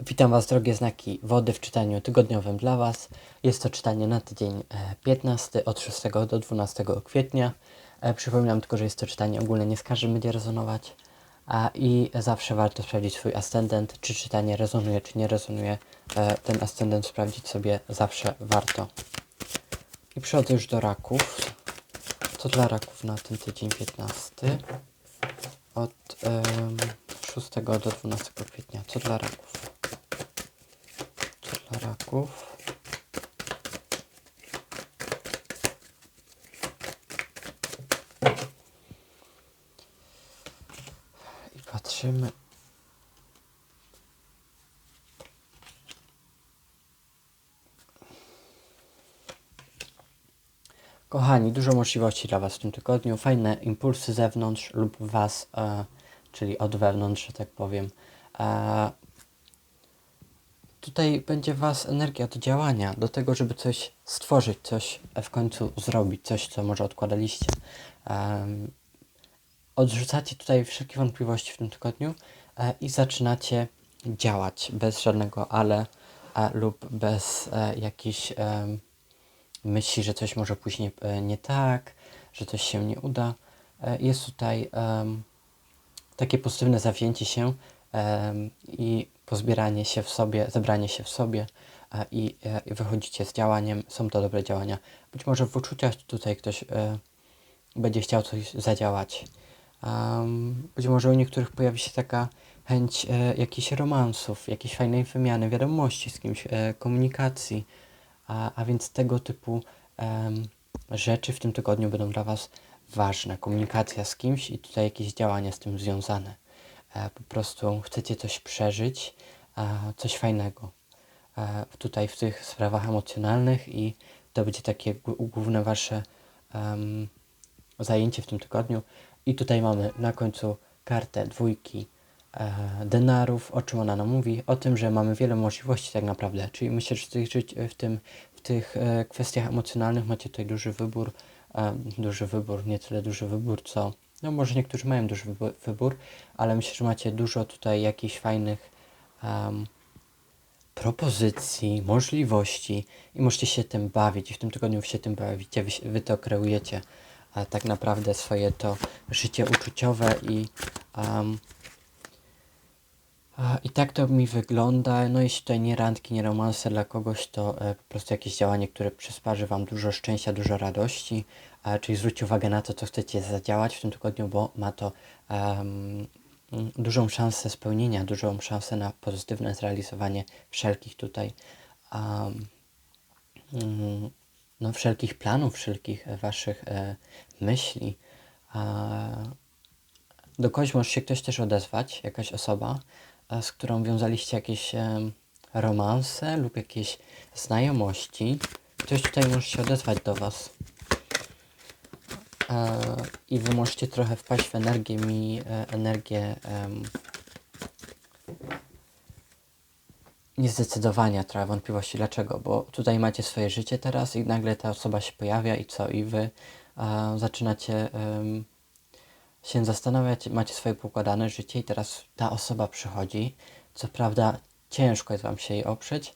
Witam Was, drogie znaki wody w czytaniu tygodniowym dla Was. Jest to czytanie na tydzień e, 15 od 6 do 12 kwietnia. E, Przypominam tylko, że jest to czytanie ogólne, nie z każdym będzie rezonować. A I zawsze warto sprawdzić swój ascendent, czy czytanie rezonuje, czy nie rezonuje. E, Ten ascendent sprawdzić sobie zawsze warto. I przechodzę już do raków. Co dla raków na ten tydzień 15? Od em, 6 do 12 kwietnia. Co dla raków? Co dla raków? I patrzymy. Kochani, dużo możliwości dla Was w tym tygodniu. Fajne impulsy zewnątrz lub Was, e, czyli od wewnątrz, że tak powiem. E, tutaj będzie Was energia do działania, do tego, żeby coś stworzyć, coś w końcu zrobić, coś, co może odkładaliście. Em, odrzucacie tutaj wszelkie wątpliwości w tym tygodniu e, i zaczynacie działać bez żadnego ale e, lub bez e, em, myśli, że coś może później e, nie tak, że coś się nie uda. E, jest tutaj em, takie pozytywne zawzięcie się em, i pozbieranie się w sobie, zebranie się w sobie e, i, e, i wychodzicie z działaniem. Są to dobre działania. Być może w uczuciach tutaj ktoś e, będzie chciał coś zadziałać. Być może u niektórych pojawi się taka chęć jakichś romansów, jakiejś fajnej wymiany wiadomości z kimś, komunikacji, a, więc tego typu rzeczy w tym tygodniu będą dla Was ważne. Komunikacja z kimś i tutaj jakieś działania z tym związane. E, po prostu chcecie coś przeżyć, e, coś fajnego. E, tutaj w tych sprawach emocjonalnych i to będzie takie gł- główne Wasze em, zajęcie w tym tygodniu. I tutaj mamy na końcu kartę dwójki e, denarów. O czym ona nam mówi? O tym, że mamy wiele możliwości tak naprawdę. Czyli myślę, że w tych, w tym, w tych e, kwestiach emocjonalnych macie tutaj duży wybór. E, duży wybór, nie tyle duży wybór, co... No może niektórzy mają duży wybór, ale myślę, że macie dużo tutaj jakichś fajnych em, propozycji, możliwości i możecie się tym bawić. I w tym tygodniu się tym bawicie, wy, wy to kreujecie a tak naprawdę swoje to życie uczuciowe i a, i tak to mi wygląda. No jeśli tutaj nie randki, nie romanse dla kogoś, to e, po prostu jakieś działanie, które przysparzy Wam dużo szczęścia, dużo radości. E, czyli zwróćcie uwagę na to, co chcecie zadziałać w tym tygodniu, bo ma to mm, dużą szansę spełnienia, dużą szansę na pozytywne zrealizowanie wszelkich tutaj mm, no, wszelkich planów, wszelkich e, waszych e, myśli. A do kogoś może się ktoś też odezwać, jakaś osoba, e, z którą wiązaliście jakieś em, romanse lub jakieś znajomości. Ktoś tutaj może się odezwać do was. E, I wy możecie trochę wpaść w energię mi, e, energię em, niezdecydowania, trochę wątpliwości. Dlaczego? Bo tutaj macie swoje życie teraz i nagle ta osoba się pojawia i co? I wy e, zaczynacie em, się zastanawiać, macie swoje poukładane życie i teraz ta osoba przychodzi. Co prawda ciężko jest wam się jej oprzeć,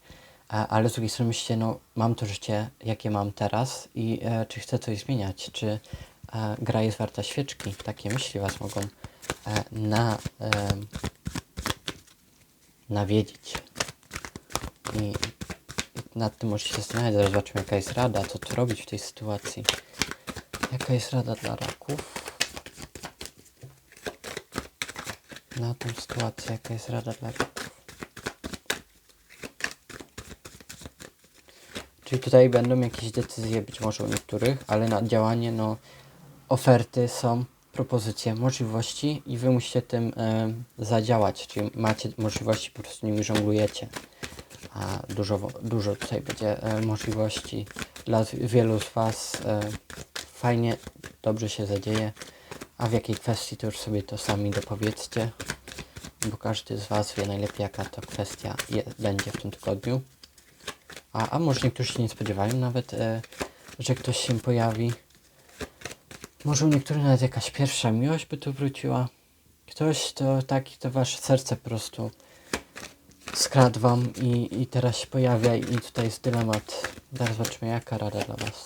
ale z drugiej strony myślicie, no mam to życie, jakie mam teraz i e, czy chcę coś zmieniać, czy e, gra jest warta świeczki. Takie myśli was mogą e, na, em, nawiedzić. I, I nad tym możecie się zastanawiać, zaraz zobaczymy jaka jest rada, co tu robić w tej sytuacji. Jaka jest rada dla raków? Na tą sytuację, jaka jest rada dla raków? Czyli tutaj będą jakieś decyzje być może u niektórych, ale na działanie, no, oferty są, propozycje, możliwości i wy musicie tym e, zadziałać, czyli macie możliwości, po prostu nimi żonglujecie a dużo, dużo tutaj będzie e, możliwości dla wielu z Was. E, fajnie, dobrze się zadzieje. A w jakiej kwestii to już sobie to sami dopowiedzcie, bo każdy z Was wie najlepiej, jaka to kwestia je, będzie w tym tygodniu. A, a może niektórzy się nie spodziewają nawet, e, że ktoś się pojawi. Może u niektórych nawet jakaś pierwsza miłość by tu wróciła. Ktoś to taki, to Wasze serce po prostu skradł wam i, i teraz się pojawia i tutaj jest dylemat. Zaraz zobaczymy jaka rada dla was.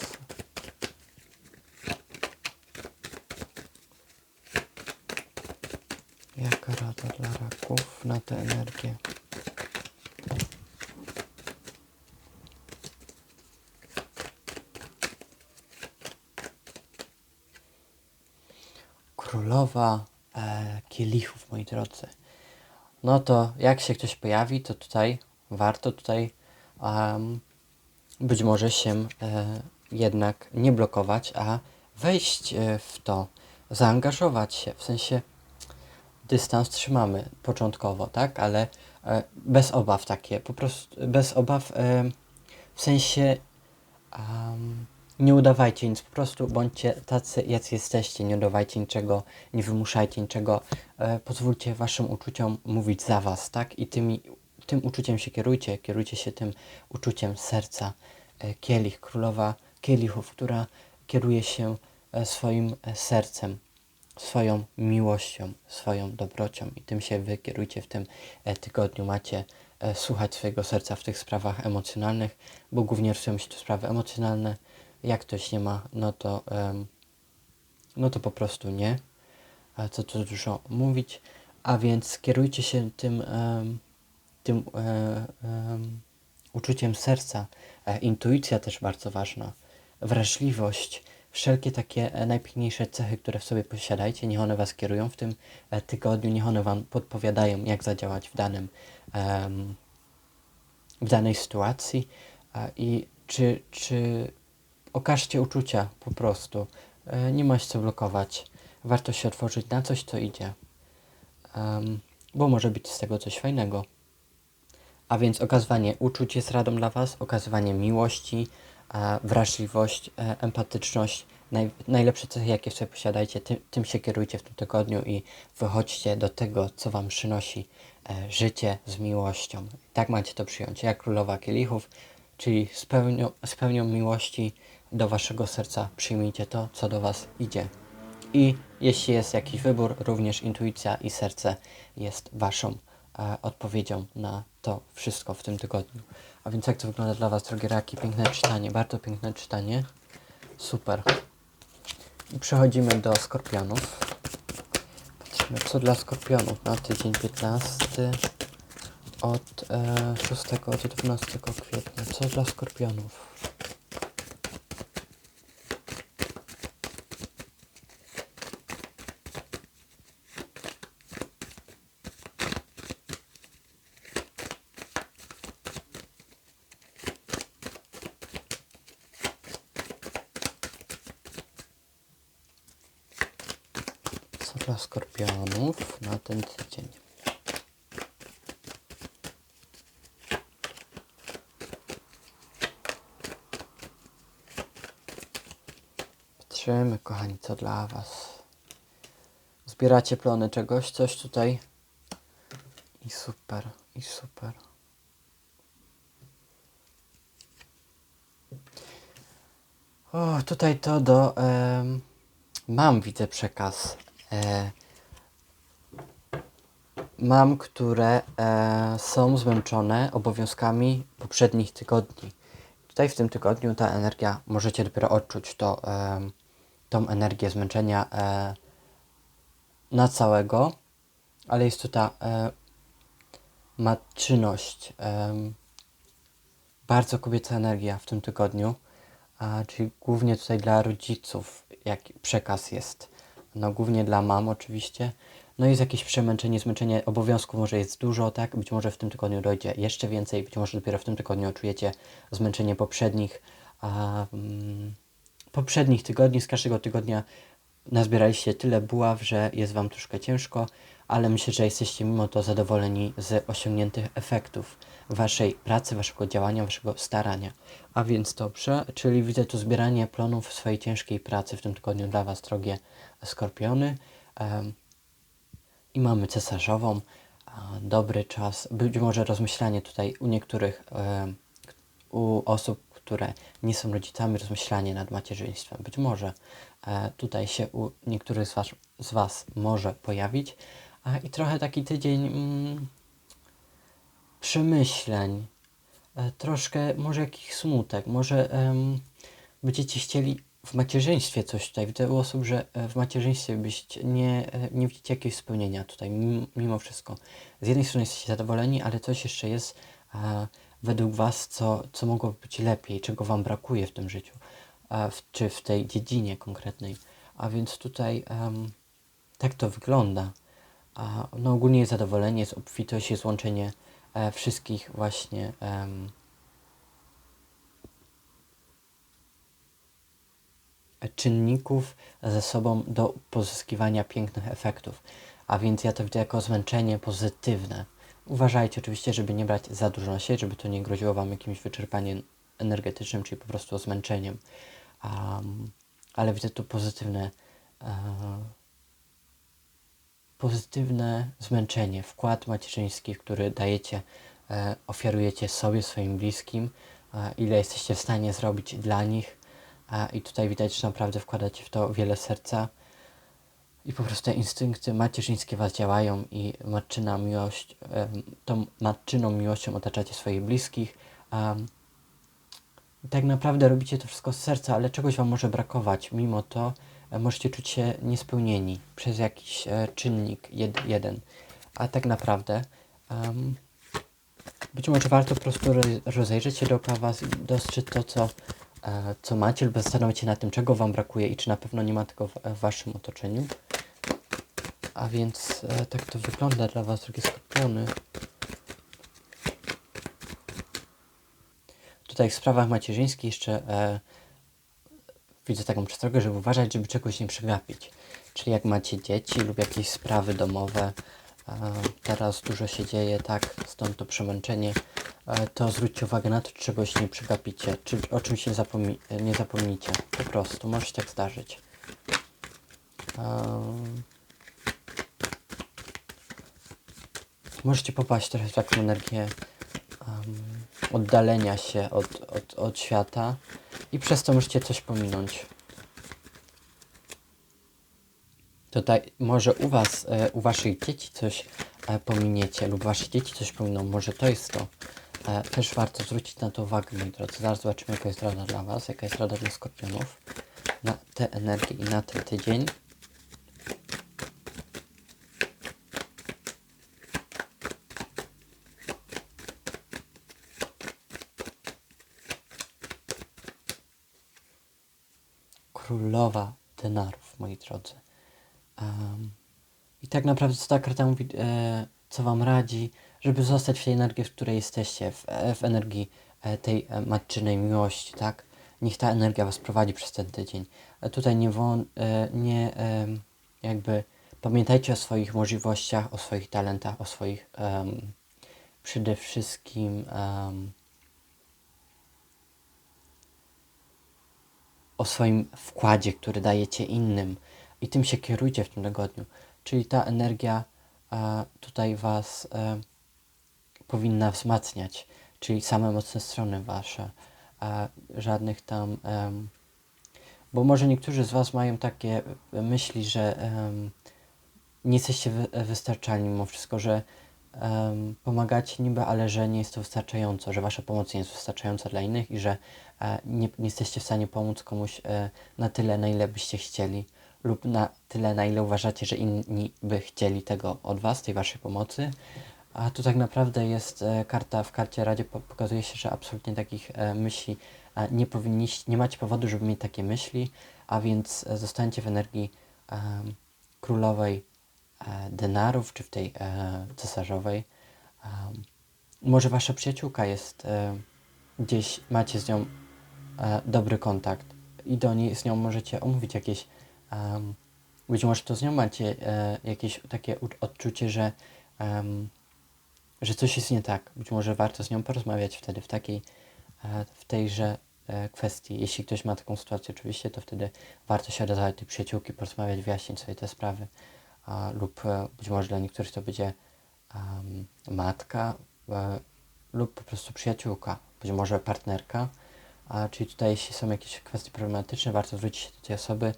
Jaka rada dla raków na tę energię? Królowa e, kielichów, moi drodzy. No to jak się ktoś pojawi, to tutaj warto tutaj em, być może się e, jednak nie blokować, a wejść e, w to, zaangażować się, w sensie dystans trzymamy początkowo, tak, ale e, bez obaw takie, po prostu bez obaw e, w sensie em, nie udawajcie nic, po prostu bądźcie tacy, jacy jesteście, nie udawajcie niczego, nie wymuszajcie niczego, e, pozwólcie waszym uczuciom mówić za was, tak, i tymi, tym uczuciem się kierujcie, kierujcie się tym uczuciem serca, e, kielich, królowa kielichów, która kieruje się e, swoim e, sercem, swoją miłością, swoją dobrocią. I tym się wy kierujcie w tym e, tygodniu. Macie słuchać swojego serca w tych sprawach emocjonalnych, bo głównie rysują się tu sprawy emocjonalne. Jak ktoś nie ma, no to, em, no to po prostu nie. A co tu dużo mówić. A więc kierujcie się tym, em, tym em, uczuciem serca. E, intuicja też bardzo ważna. Wrażliwość. Wszelkie takie e, najpiękniejsze cechy, które w sobie posiadajcie, niech one Was kierują w tym tygodniu, niech one Wam podpowiadają, jak zadziałać w danym, w danej sytuacji i czy, czy okażcie uczucia po prostu. E, Nie ma się co blokować. Warto się otworzyć na coś, co idzie. Em, bo może być z tego coś fajnego. A więc okazywanie uczuć jest radą dla Was, okazywanie miłości, e, wrażliwość, e, empatyczność, naj, najlepsze cechy, jakie sobie posiadajcie, tym, tym się kierujcie w tym tygodniu i wychodźcie do tego, co Wam przynosi e, życie z miłością. Tak macie to przyjąć, jak królowa kielichów, czyli z pełnią, z pełnią miłości do Waszego serca przyjmijcie to, co do Was idzie. I jeśli jest jakiś wybór, również intuicja i serce jest Waszą e, odpowiedzią na to wszystko w tym tygodniu. A więc jak to wygląda dla Was, drogie raki? Piękne czytanie, bardzo piękne czytanie. Super. I przechodzimy do skorpionów. Patrzymy, co dla skorpionów na tydzień 15 od e, 6 do 12 kwietnia. Co dla skorpionów? Co dla skorpionów na ten tydzień? Patrzymy, kochani, co dla Was. Zbieracie plony czegoś, coś tutaj. I super, i super. O, tutaj to do. em, mam, widzę przekaz. E, mam, które e, są zmęczone obowiązkami poprzednich tygodni. Tutaj w tym tygodniu ta energia, możecie dopiero odczuć to, em, tą energię zmęczenia e, na całego, ale jest tu ta e, matczyność, em, bardzo kobieca energia w tym tygodniu, a, czyli głównie tutaj dla rodziców, jak przekaz jest, no głównie dla mam oczywiście, no jest jakieś przemęczenie, zmęczenie obowiązków, może jest dużo, tak, być może w tym tygodniu dojdzie jeszcze więcej, być może dopiero w tym tygodniu czujecie zmęczenie poprzednich, a, mm, poprzednich tygodni, z każdego tygodnia nazbieraliście tyle buław, że jest Wam troszkę ciężko, ale myślę, że jesteście mimo to zadowoleni z osiągniętych efektów Waszej pracy, Waszego działania, Waszego starania. A więc dobrze, czyli widzę tu zbieranie plonów swojej ciężkiej pracy w tym tygodniu dla Was, drogie skorpiony. Em, I mamy cesarzową, dobry czas, być może rozmyślanie tutaj u niektórych, em, u osób, które nie są rodzicami, rozmyślanie nad macierzyństwem. Być może e, tutaj się u niektórych z was, z was może pojawić. I trochę taki tydzień mm, przemyśleń, e, troszkę może jakiś smutek, może em, będziecie chcieli w macierzyństwie coś tutaj. Widzę u osób, że e, w macierzyństwie byście nie, e, nie widzicie jakiegoś spełnienia tutaj, mimo, wszystko. Z jednej strony jesteście zadowoleni, ale coś jeszcze jest e, według Was, co, co mogłoby być lepiej, czego Wam brakuje w tym życiu, e, w, czy w tej dziedzinie konkretnej. A więc tutaj em, tak to wygląda. A, no ogólnie jest zadowolenie, jest obfitość, jest łączenie e, wszystkich właśnie em, czynników ze sobą do pozyskiwania pięknych efektów. A więc ja to widzę jako zmęczenie pozytywne. Uważajcie oczywiście, żeby nie brać za dużo na siebie, żeby to nie groziło Wam jakimś wyczerpaniem energetycznym, czyli po prostu zmęczeniem. Um, ale widzę tu pozytywne, e, pozytywne zmęczenie, wkład macierzyński, który dajecie, e, ofiarujecie sobie, swoim bliskim, e, ile jesteście w stanie zrobić dla nich. I tutaj widać, że naprawdę wkładacie w to wiele serca. I po prostu te instynkty macierzyńskie was działają i matczyna miłość, tą matczyną miłością otaczacie swoich bliskich. Tak naprawdę robicie to wszystko z serca, ale czegoś wam może brakować. Mimo to e, możecie czuć się niespełnieni przez jakiś e, czynnik jed, jeden. A tak naprawdę być może warto po prostu ro- rozejrzeć się dookoła was i dostrzec to, co, co macie, lub zastanowić się nad tym, czego wam brakuje i czy na pewno nie ma tego w, w waszym otoczeniu. A więc e, tak to wygląda dla Was, drogie skorpiony. Tutaj w sprawach macierzyńskich jeszcze e, widzę taką przestrogę, żeby uważać, żeby czegoś nie przegapić. Czyli jak macie dzieci lub jakieś sprawy domowe, e, teraz dużo się dzieje, tak, stąd to przemęczenie, e, to zwróćcie uwagę na to, czegoś nie przegapicie, czy o czymś nie, nie zapomnicie. Po prostu, może się tak zdarzyć. Um, możecie popaść trochę w taką energię um, oddalenia się od, od, od świata i przez to możecie coś pominąć. Tutaj może u was, e, u waszych dzieci coś e, pominiecie lub wasze dzieci coś pominą, może to jest to. E, też warto zwrócić na to uwagę, moi drodzy. Zaraz zobaczymy, jaka jest rada dla was, jaka jest rada dla skorpionów na tę energię i na ten tydzień. Królowa denarów, moi drodzy. Um, I tak naprawdę co ta karta mówi, e, co Wam radzi, żeby zostać w tej energii, w której jesteście, w, w energii e, tej e, matczynej miłości, tak? Niech ta energia Was prowadzi przez ten tydzień. E, tutaj nie, nie jakby pamiętajcie o swoich możliwościach, o swoich talentach, o swoich em, przede wszystkim em, o swoim wkładzie, który dajecie innym i tym się kierujcie w tym tygodniu. Czyli ta energia tutaj Was e, powinna wzmacniać, czyli same mocne strony Wasze, e, żadnych tam. bo może niektórzy z Was mają takie myśli, że nie jesteście wy, wystarczalni mimo wszystko, że pomagacie niby, ale że nie jest to wystarczająco, że Wasza pomoc nie jest wystarczająca dla innych i że e, nie, nie jesteście w stanie pomóc komuś e, na tyle, na ile byście chcieli lub na tyle, na ile uważacie, że inni by chcieli tego od Was, tej Waszej pomocy. A tu tak naprawdę jest e, karta w karcie Radzie, po, pokazuje się, że absolutnie takich e, myśli e, nie powinniście, nie macie powodu, żeby mieć takie myśli, a więc zostańcie w energii królowej denarów, czy w tej cesarzowej. Może Wasza przyjaciółka jest gdzieś, macie z nią dobry kontakt i do niej z nią możecie omówić jakieś em, być może to z nią macie e, jakieś takie odczucie, że, em, że coś jest nie tak. Być może warto z nią porozmawiać wtedy w takiej, e, w tejże e, kwestii. Jeśli ktoś ma taką sytuację, oczywiście, to wtedy warto się odezwać do przyjaciółki, porozmawiać, wyjaśnić sobie te sprawy. A, lub e, być może dla niektórych to będzie em, matka e, lub po prostu przyjaciółka, być może partnerka. A, czyli tutaj, jeśli są jakieś kwestie problematyczne, warto zwrócić się do tej osoby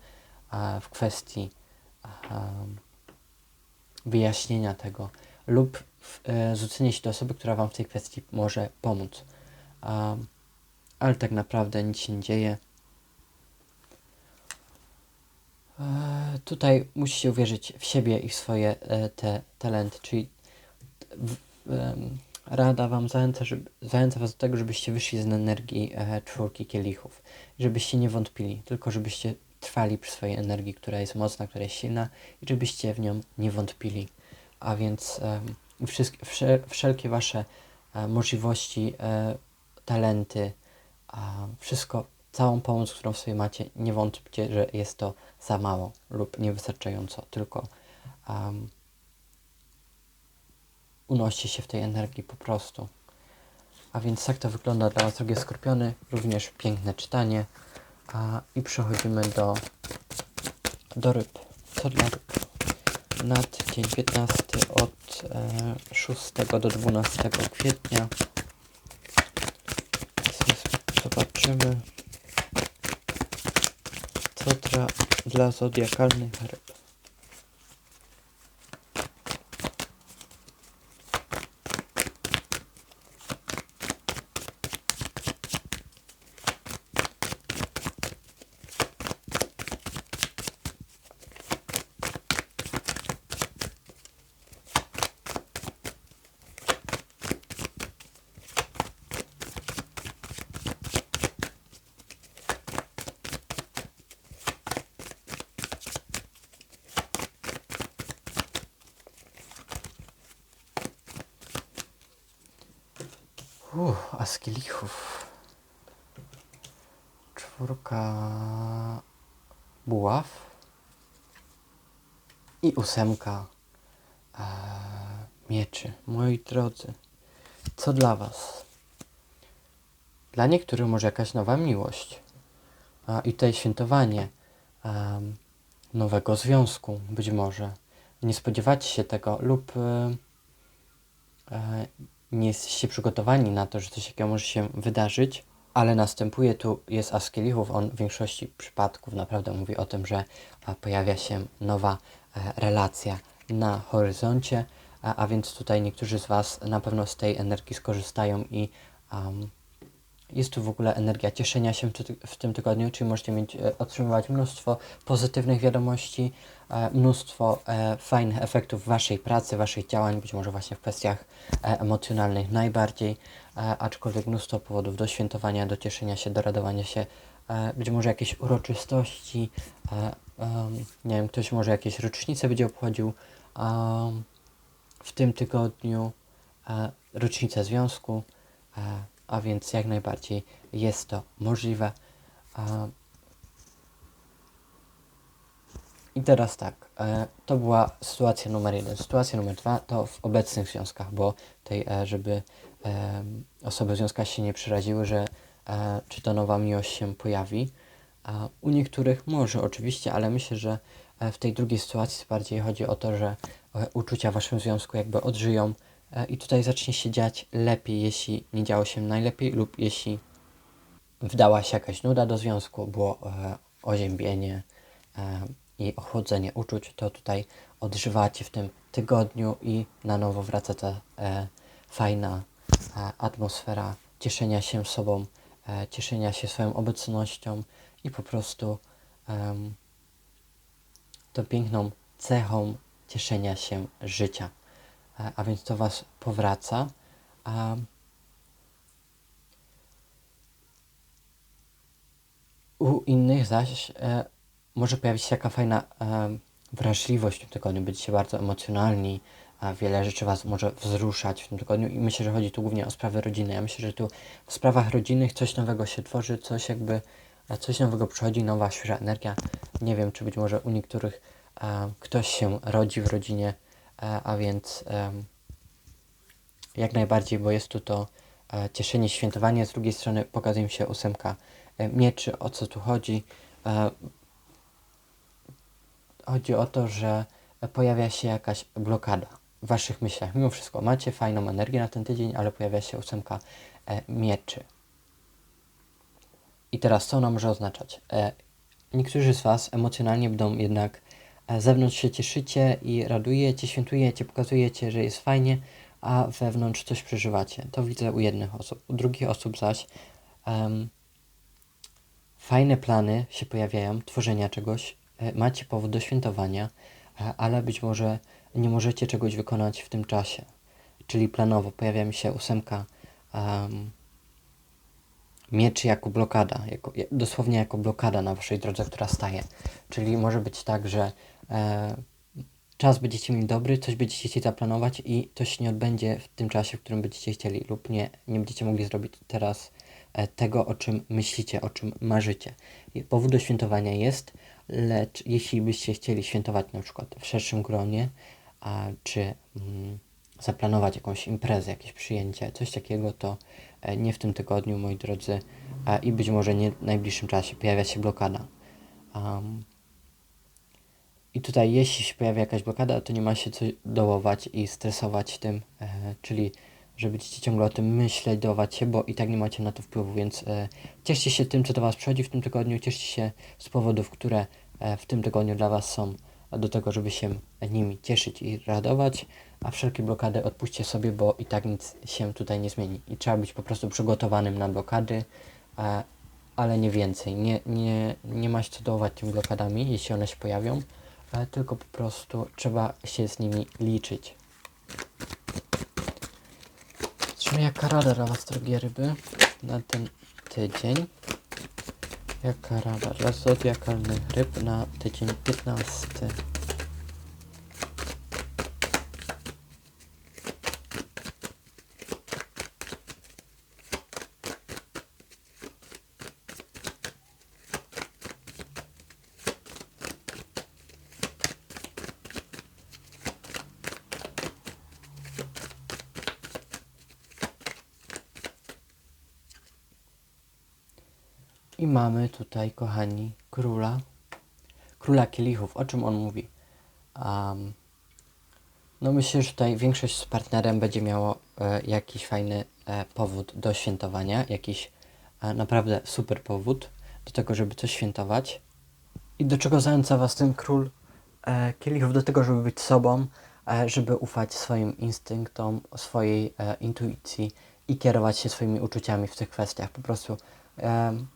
w kwestii wyjaśnienia tego lub e, zwrócenie się do osoby, która Wam w tej kwestii może pomóc. Ale tak naprawdę nic się nie dzieje. E, tutaj musicie uwierzyć w siebie i w swoje e, te talenty, czyli rada Wam zachęca, żeby, zachęca Was do tego, żebyście wyszli z energii e, czwórki kielichów, żebyście nie wątpili, tylko żebyście trwali przy swojej energii, która jest mocna, która jest silna i żebyście w nią nie wątpili. A więc wszystkie, wsze, wszelkie Wasze e, możliwości, e, talenty, wszystko, całą pomoc, którą w sobie macie, nie wątpcie, że jest to za mało lub niewystarczająco, tylko um, unoście się w tej energii po prostu. A więc tak to wygląda dla Was, drogie skorpiony. Również piękne czytanie. A, I przechodzimy do, do ryb. Co dla ryb? Nad dzień 15 od e, 6 do 12 kwietnia. Zobaczymy, co dla zodiakalnych ryb. A z kielichów. Czwórka buław i ósemka e, mieczy. Moi drodzy, co dla Was? Dla niektórych może jakaś nowa miłość. A, I tutaj świętowanie em, nowego związku, być może. Nie spodziewacie się tego, lub e, e, nie jesteście przygotowani na to, że coś takiego może się wydarzyć, ale następuje tu, jest as kielichów, on w większości przypadków naprawdę mówi o tym, że pojawia się nowa e, relacja na horyzoncie, a, a więc tutaj niektórzy z Was na pewno z tej energii skorzystają i um, jest tu w ogóle energia cieszenia się w, ty w tym tygodniu, czyli możecie mieć, e, otrzymywać mnóstwo pozytywnych wiadomości, e, mnóstwo e, fajnych efektów waszej pracy, waszych działań, być może właśnie w kwestiach emocjonalnych najbardziej, aczkolwiek mnóstwo powodów do świętowania, do cieszenia się, do radowania się, być może jakieś uroczystości, nie wiem, ktoś może jakieś rocznice będzie obchodził w tym tygodniu, rocznicę związku, a więc jak najbardziej jest to możliwe. I teraz tak, e, to była sytuacja numer jeden. Sytuacja numer dwa to w obecnych związkach, bo tej, e, żeby e, osoby w związkach się nie przeraziły, że czy to nowa miłość się pojawi. U niektórych może oczywiście, ale myślę, że w tej drugiej sytuacji bardziej chodzi o to, że uczucia w waszym związku jakby odżyją i tutaj zacznie się dziać lepiej, jeśli nie działo się najlepiej lub jeśli wdała się jakaś nuda do związku, było e, oziębienie e, i ochłodzenie uczuć, to tutaj odżywacie w tym tygodniu i na nowo wraca ta e, fajna e, atmosfera cieszenia się sobą, e, cieszenia się swoją obecnością i po prostu tą piękną cechą cieszenia się życia. E, a więc to Was powraca. A u innych zaś e, może pojawić się taka fajna e, wrażliwość w tym tygodniu. Będziecie bardzo emocjonalni, a wiele rzeczy Was może wzruszać w tym tygodniu i myślę, że chodzi tu głównie o sprawy rodziny. Ja myślę, że tu w sprawach rodzinnych coś nowego się tworzy, coś jakby, e, coś nowego przychodzi, nowa, świeża energia. Nie wiem, czy być może u niektórych e, ktoś się rodzi w rodzinie, a więc jak najbardziej, bo jest tu to e, cieszenie, świętowanie. Z drugiej strony pokazuje się ósemka e, mieczy. O co tu chodzi? E, chodzi o to, że pojawia się jakaś blokada w waszych myślach. Mimo wszystko macie fajną energię na ten tydzień, ale pojawia się ósemka e, mieczy. I teraz co ona może oznaczać? E, niektórzy z was emocjonalnie będą jednak e, zewnątrz się cieszycie i radujecie, świętujecie, pokazujecie, że jest fajnie, a wewnątrz coś przeżywacie. To widzę u jednych osób. U drugich osób zaś em, fajne plany się pojawiają, tworzenia czegoś, e, macie powód do świętowania, e, ale być może nie możecie czegoś wykonać w tym czasie. Czyli planowo pojawia mi się ósemka em, mieczy jako blokada, jako, dosłownie jako blokada na waszej drodze, która staje. Czyli może być tak, że e, czas będziecie mieli dobry, coś będziecie chcieli zaplanować i to się nie odbędzie w tym czasie, w którym będziecie chcieli lub nie, nie będziecie mogli zrobić teraz e, tego, o czym myślicie, o czym marzycie. I powód do świętowania jest, lecz jeśli byście chcieli świętować na przykład w szerszym gronie, a, czy mm, zaplanować jakąś imprezę, jakieś przyjęcie, coś takiego, to nie w tym tygodniu, moi drodzy, a, i być może nie w najbliższym czasie pojawia się blokada. Am, i tutaj, jeśli się pojawia jakaś blokada, to nie ma się co dołować i stresować tym, e, czyli że będziecie ciągle o tym myśleć, dołować się, bo i tak nie macie na to wpływu, więc e, cieszcie się tym, co do Was przychodzi w tym tygodniu, cieszcie się z powodów, które e, w tym tygodniu dla Was są, do tego, żeby się nimi cieszyć i radować, a wszelkie blokady odpuśćcie sobie, bo i tak nic się tutaj nie zmieni. I trzeba być po prostu przygotowanym na blokady, e, ale nie więcej. Nie, nie, nie ma się co dołować tym blokadami, jeśli one się pojawią, e, tylko po prostu trzeba się z nimi liczyć. Zobaczmy jaka rada dla Was, drogie ryby, na ten tydzień. Jaka rada dla zodiakalnych ryb na tydzień 15. I mamy tutaj, kochani, króla. Króla kielichów. O czym on mówi? Um, no myślę, że tutaj większość z partnerem będzie miało e, jakiś fajny e, powód do świętowania. Jakiś e, naprawdę super powód do tego, żeby coś świętować. I do czego zachęca Was ten król e, kielichów? Do tego, żeby być sobą, e, żeby ufać swoim instynktom, swojej e, intuicji i kierować się swoimi uczuciami w tych kwestiach. Po prostu em,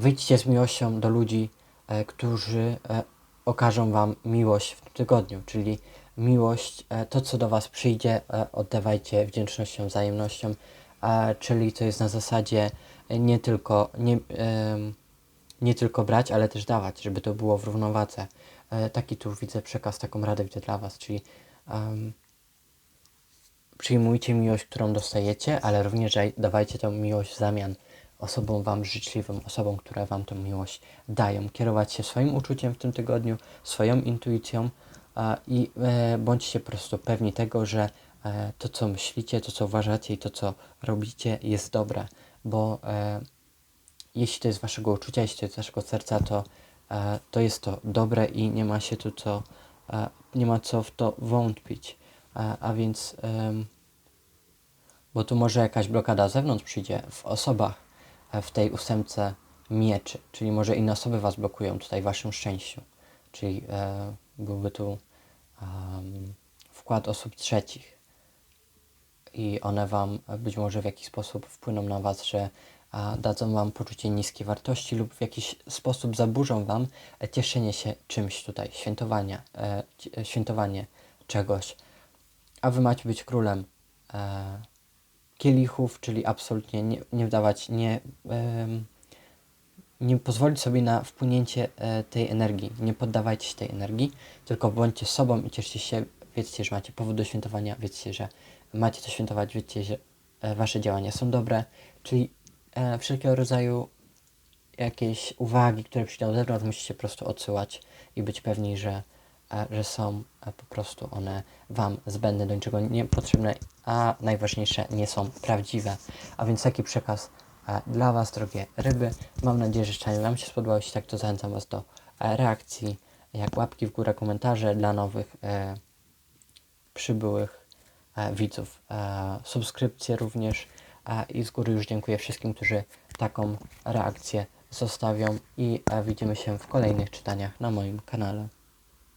wyjdźcie z miłością do ludzi, e, którzy e, okażą Wam miłość w tym tygodniu, czyli miłość, e, to co do Was przyjdzie, oddawajcie wdzięcznością, wzajemnością, czyli to jest na zasadzie nie tylko, nie, nie tylko brać, ale też dawać, żeby to było w równowadze. Taki tu widzę przekaz, taką radę widzę dla Was, czyli przyjmujcie miłość, którą dostajecie, ale również dawajcie tę miłość w zamian osobom Wam życzliwym, osobom, które Wam tę miłość dają. Kierować się swoim uczuciem w tym tygodniu, swoją intuicją a, i e, bądźcie po prostu pewni tego, że e, to, co myślicie, to, co uważacie i to, co robicie, jest dobre, bo e, jeśli to jest Waszego uczucia, jeśli to jest Waszego serca, to, to jest to dobre i nie ma się tu co, nie ma co w to wątpić. E, a więc, bo tu może jakaś blokada z zewnątrz przyjdzie w osobach, w tej ósemce mieczy, czyli może inne osoby Was blokują tutaj w Waszym szczęściu, czyli e, byłby tu em, wkład osób trzecich. I one Wam być może w jakiś sposób wpłyną na Was, że a, dadzą Wam poczucie niskiej wartości lub w jakiś sposób zaburzą Wam e, cieszenie się czymś tutaj, świętowania, e, e, świętowanie czegoś, a Wy macie być królem e, kielichów, czyli absolutnie nie, nie wdawać, nie, nie pozwolić sobie na wpłynięcie e, tej energii, nie poddawajcie się tej energii, tylko bądźcie sobą i cieszcie się, wiedzcie, że macie powód do świętowania, wiedzcie, że macie to świętować, wiedzcie, że e, wasze działania są dobre, czyli e, wszelkiego rodzaju jakieś uwagi, które przyjdą z zewnątrz, musicie po prostu odsyłać i być pewni, że, że są po prostu one Wam zbędne, do niczego niepotrzebne, a najważniejsze nie są prawdziwe. A więc taki przekaz dla Was, drogie ryby. Mam nadzieję, że szczególnie Wam się spodobało. Jeśli tak, to zachęcam Was do reakcji, jak łapki w górę, komentarze dla nowych e, przybyłych e, widzów, e, subskrypcje również e, i z góry już dziękuję wszystkim, którzy taką reakcję zostawią i e, widzimy się w kolejnych czytaniach na moim kanale.